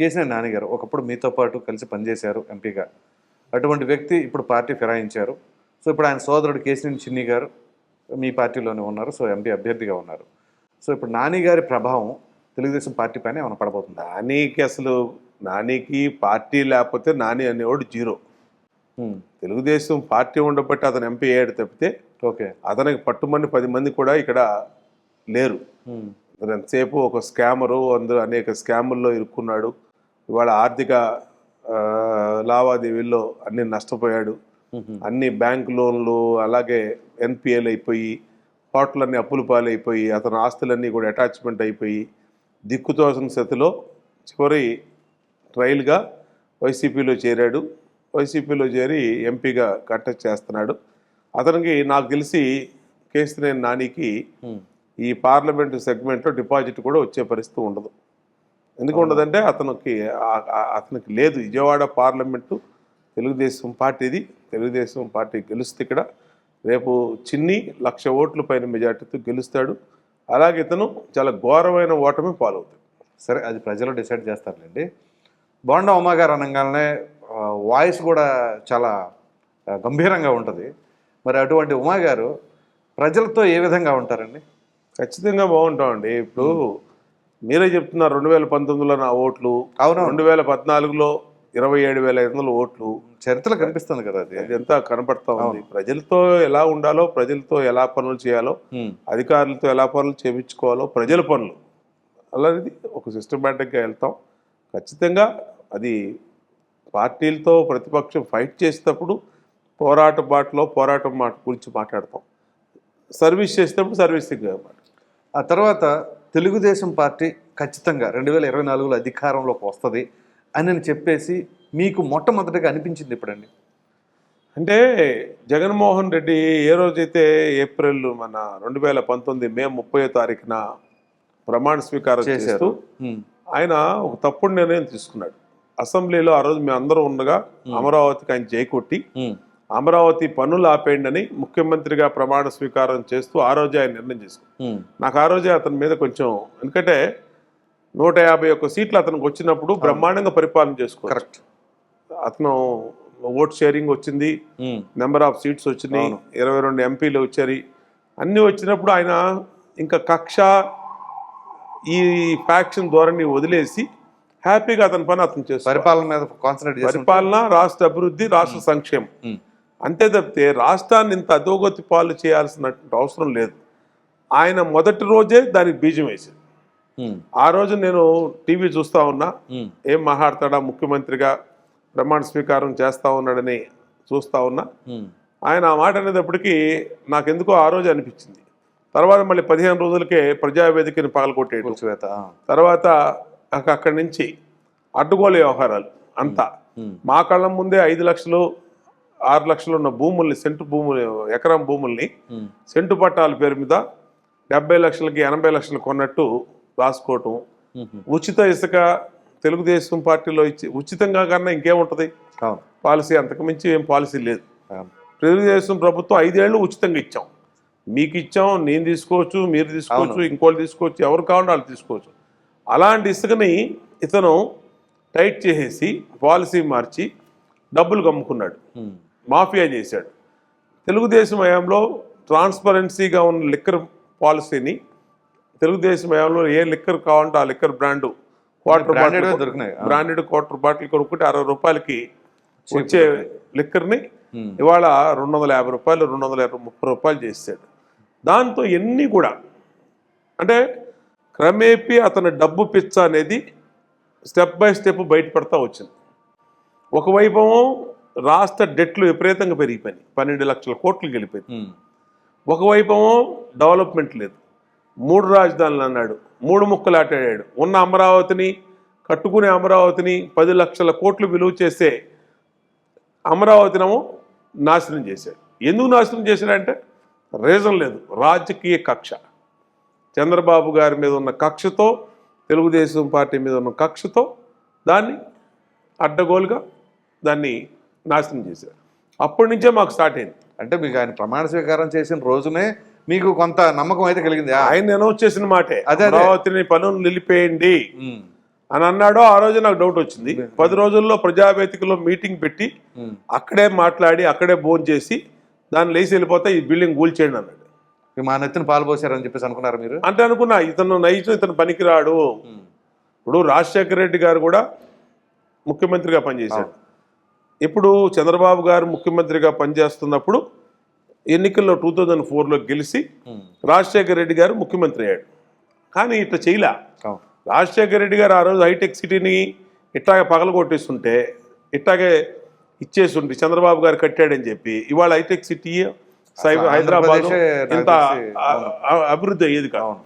కేసీఆర్ నాన్నగారు ఒకప్పుడు మీతో పాటు కలిసి పనిచేశారు ఎంపీగా. అటువంటి వ్యక్తి ఇప్పుడు పార్టీ ఫిరాయించారు. సో ఇప్పుడు ఆయన సోదరుడు కేసీఆర్ చిన్ని గారు మీ పార్టీలోనే ఉన్నారు. సో ఎంపీ అభ్యర్థిగా ఉన్నారు. సో ఇప్పుడు నాని గారి ప్రభావం తెలుగుదేశం పార్టీ పైన ఏమైనా పడబోతుందా? నానికి అసలు నానికి పార్టీ లేకపోతే నాని అనేవాడు జీరో. తెలుగుదేశం పార్టీ ఉండబట్టి అతను ఎంపీ అయ్యాడు తప్పితే ఓకే. అతనికి పట్టుమని పది మంది కూడా ఇక్కడ లేరు. అతను ఎంతసేపు ఒక స్కామరు అందరూ అనేక స్కాముల్లో ఇరుక్కున్నాడు. ఇవాళ ఆర్థిక లావాదేవీల్లో అన్ని నష్టపోయాడు. అన్ని బ్యాంక్ లోన్లు అలాగే ఎన్పిఎల్ అయిపోయి హోటలన్నీ అప్పులు పాలైపోయి అతని ఆస్తులన్నీ కూడా అటాచ్మెంట్ అయిపోయి దిక్కుతోసిన స్థితిలో చివరి ట్రయల్గా వైసీపీలో చేరాడు. వైసీపీలో చేరి ఎంపీగా కంటెస్ట్ చేస్తున్నాడు. అతనికి నాకు తెలిసి కేసినేని నానికి ఈ పార్లమెంటు సెగ్మెంట్లో డిపాజిట్ కూడా వచ్చే పరిస్థితి ఉండదు. ఎందుకు ఉండదంటే అతనికి అతనికి లేదు. విజయవాడ పార్లమెంటు తెలుగుదేశం పార్టీది. తెలుగుదేశం పార్టీ గెలుస్తే ఇక్కడ రేపు చిన్ని లక్ష ఓట్ల పైన మెజార్టీతో గెలుస్తాడు. అలాగే ఇతను చాలా ఘోరమైన ఓటమి పాలవుతాడు. సరే అది ప్రజలు డిసైడ్ చేస్తారులేండి. బోండా ఉమా గారు అనగానే వాయిస్ కూడా చాలా గంభీరంగా ఉంటుంది. మరి అటువంటి ఉమా గారు ప్రజలతో ఏ విధంగా ఉంటారండి? ఖచ్చితంగా బాగుంటామండి. ఇప్పుడు మీరే చెప్తున్నారు రెండు వేల పంతొమ్మిదిలో నా ఓట్లు అవును రెండు వేల పద్నాలుగులో ఇరవై ఏడు వేల ఐదు వందల ఓట్లు. చరిత్రలో కనిపిస్తుంది కదా అది. అదంతా కనపడతా ఉంది. ప్రజలతో ఎలా ఉండాలో ప్రజలతో ఎలా పనులు చేయాలో అధికారులతో ఎలా పనులు చేయించుకోవాలో ప్రజల పనులు అలాంటిది ఒక సిస్టమేటిక్గా వెళ్తాం. ఖచ్చితంగా అది పార్టీలతో ప్రతిపక్షం ఫైట్ చేసేటప్పుడు పోరాట బాటలో పోరాటం మాట గురించి మాట్లాడతాం. సర్వీస్ చేసేటప్పుడు సర్వీసింగ్ ఆ తర్వాత తెలుగుదేశం పార్టీ ఖచ్చితంగా రెండు వేల ఇరవై నాలుగులో అధికారంలోకి వస్తుంది అని నేను చెప్పేసి మీకు మొట్టమొదటిగా అనిపించింది ఎప్పుడండి? అంటే జగన్మోహన్ రెడ్డి ఏ రోజైతే ఏప్రిల్ మన రెండు వేల పంతొమ్మిది మే ముప్పై తారీఖున ప్రమాణ స్వీకారం చేస్తూ చేశారు ఆయన ఒక తప్పుడు నిర్ణయం తీసుకున్నాడు. అసెంబ్లీలో ఆ రోజు మేము అందరం ఉండగా అమరావతికి ఆయన జైకొట్టి ఉమ్, అమరావతి పన్నులు ఆపేయండి అని ముఖ్యమంత్రిగా ప్రమాణ స్వీకారం చేస్తూ ఆ రోజే ఆయన నిర్ణయం చేసుకున్నాడు ఉమ్, నాకు ఆ రోజే అతని మీద కొంచెం ఎందుకంటే నూట యాభై ఒక్క సీట్లు అతనికి వచ్చినప్పుడు బ్రహ్మాండంగా పరిపాలన చేసుకోవాలి కరెక్ట్. అతను ఓట్ షేరింగ్ వచ్చింది నెంబర్ ఆఫ్ సీట్స్ వచ్చినాయి ఇరవై రెండు ఎంపీలు వచ్చారు. అన్నీ వచ్చినప్పుడు ఆయన ఇంకా కక్ష ఈ ఫ్యాక్షన్ ధోరణి వదిలేసి హ్యాపీగా అతని పని అతను చేస్తారు పరిపాలన మీద కాన్సన్ట్రేట్ పరిపాలన రాష్ట్ర అభివృద్ధి రాష్ట్ర సంక్షేమం. అంతే తప్పితే రాష్ట్రాన్ని ఇంత అధోగతి పాలు చేయాల్సిన అవసరం లేదు. ఆయన మొదటి రోజే దానికి బీజం వేసింది. ఆ రోజు నేను టీవీ చూస్తా ఉన్నా. ఏం మాట్లాడతాడా? ముఖ్యమంత్రిగా ప్రమాణ స్వీకారం చేస్తా ఉన్నాడని చూస్తా ఉన్నా. ఆయన ఆ మాట అనేటప్పటికీ నాకెందుకో ఆ రోజు అనిపించింది. తర్వాత మళ్ళీ పదిహేను రోజులకే ప్రజావేదికని పగలగొట్టేయడం తర్వాత అక్క- అక్కడి నుంచి అడ్డుగోలు వ్యవహారాలు అంతా. మా కళ్ళ ముందే ఐదు లక్షలు ఆరు లక్షలు ఉన్న భూముల్ని సెంటు భూములు ఎకరం భూముల్ని సెంటు పట్టాల పేరు మీద డెబ్బై లక్షలకి ఎనభై లక్షలు కొన్నట్టు రాసుకోవటం. ఉచిత ఇసుక తెలుగుదేశం పార్టీలో ఇచ్చి ఉచితంగా కన్నా ఇంకేముంటుంది? పాలసీ అంతకుమించి ఏం పాలసీ లేదు. తెలుగుదేశం ప్రభుత్వం ఐదేళ్ళు ఉచితంగా ఇచ్చాం. మీకు ఇచ్చాం నేను తీసుకోవచ్చు మీరు తీసుకోవచ్చు ఇంకోళ్ళు తీసుకోవచ్చు ఎవరు కావాలంటే వాళ్ళు తీసుకోవచ్చు. అలాంటి ఇసుకని ఇతను టైట్ చేసేసి పాలసీ మార్చి డబ్బులు కమ్ముకున్నాడు. మాఫియా చేశాడు. తెలుగుదేశం హయాంలో ట్రాన్స్పరెన్సీగా ఉన్న లిక్కర్ పాలసీని తెలుగుదేశం హయాంలో ఏ లిక్కర్ కావాలంటే ఆ లిక్కర్ బ్రాండ్ క్వార్టర్ బాటిల్ దొరికినాయి. బ్రాండెడ్ క్వార్టర్ బాటిల్ కొనుక్కుంటే అరవై రూపాయలకి వచ్చే లిక్కర్ని ఇవాళ రెండు వందల యాభై రూపాయలు రెండు వందల యాభై ముప్పై రూపాయలు చేసాడు దాంతో ఎన్ని కూడా అంటే క్రమేపీ అతని డబ్బు పిచ్చ అనేది స్టెప్ బై స్టెప్ బయటపడతా వచ్చింది. ఒకవైపు రాష్ట్ర డెట్లు విపరీతంగా పెరిగిపోయినాయి. పన్నెండు లక్షల కోట్లు గెలిపోయింది. ఉమ్, ఒకవైపు డెవలప్మెంట్ లేదు. మూడు రాజధానులు అన్నాడు. మూడు ముక్కలు ఆటాడాడు. ఉన్న అమరావతిని కట్టుకునే అమరావతిని పది లక్షల కోట్లు విలువ చేసే అమరావతినేమో నాశనం చేశాడు. ఎందుకు నాశనం చేశాడంటే రీజన్ లేదు. రాజకీయ కక్ష. చంద్రబాబు గారి మీద ఉన్న కక్షతో తెలుగుదేశం పార్టీ మీద ఉన్న కక్షతో దాన్ని అడ్డగోలుగా దాన్ని నాశనం చేశారు. అప్పటి నుంచే మాకు స్టార్ట్ అయింది. అంటే మీకు ఆయన ప్రమాణ స్వీకారం చేసిన రోజునే మీకు కొంత నమ్మకం అయితే కలిగింది. ఆయన అనౌన్స్ చేసిన మాటే. అదే. అమరావతిని పనులు నిలిపేయండి అని అన్నాడో ఆ రోజు నాకు డౌట్ వచ్చింది. పది రోజుల్లో ప్రజావేదికలో మీటింగ్ పెట్టి. అక్కడే మాట్లాడి అక్కడే భోజనం చేసి దాన్ని లేచి వెళ్ళిపోతే ఈ బిల్డింగ్ కూల్చేయండి అన్నాడు. మా నెత్తిన పాలు పోసారని చెప్పేసి అనుకున్నారు మీరు? అంటే అనుకున్నా ఇతను నైజం ఇతను పనికిరాడు. ఇప్పుడు రాజశేఖర రెడ్డి గారు కూడా ముఖ్యమంత్రిగా పనిచేశాడు. ఇప్పుడు చంద్రబాబు గారు ముఖ్యమంత్రిగా పనిచేస్తున్నప్పుడు ఎన్నికల్లో టూ థౌజండ్ ఫోర్లో గెలిచి. రాజశేఖర రెడ్డి గారు ముఖ్యమంత్రి అయ్యాడు. కానీ ఇట్లా చేయలే. రాజశేఖర రెడ్డి గారు ఆ రోజు హైటెక్ సిటీని ఇట్లాగే పగలగొట్టేస్తుంటే ఇట్లాగే ఇచ్చేస్తుంటే చంద్రబాబు గారు కట్టాడని చెప్పి ఇవాళ హైటెక్ సిటీ హైదరాబాద్ ఇంత అభివృద్ధి అయ్యేది కాదు. అవును.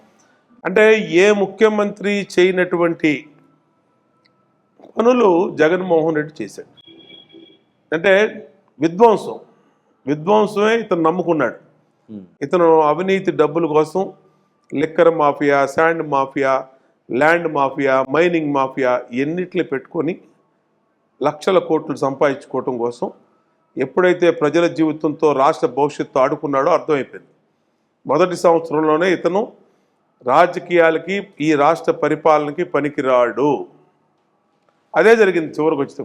అంటే ఏ ముఖ్యమంత్రి చేయనటువంటి పనులు జగన్మోహన్ రెడ్డి చేశాడు. అంటే విధ్వంసం. విధ్వంసమే ఇతను నమ్ముకున్నాడు. ఇతను అవినీతి డబ్బుల కోసం liquor mafia sand mafia land mafia mining mafia ఎన్నిటిని పెట్టుకొని లక్షల కోట్లు సంపాదించుకోవటం కోసం ఎప్పుడైతే ప్రజల జీవితంతో రాష్ట్ర భవిష్యత్తు ఆడుకున్నాడో అర్థమైపోయింది. మొదటి సంవత్సరంలోనే ఇతను రాజకీయాలకి ఈ రాష్ట్ర పరిపాలనకి పనికిరాడు. అదే జరిగింది చివరికి వచ్చి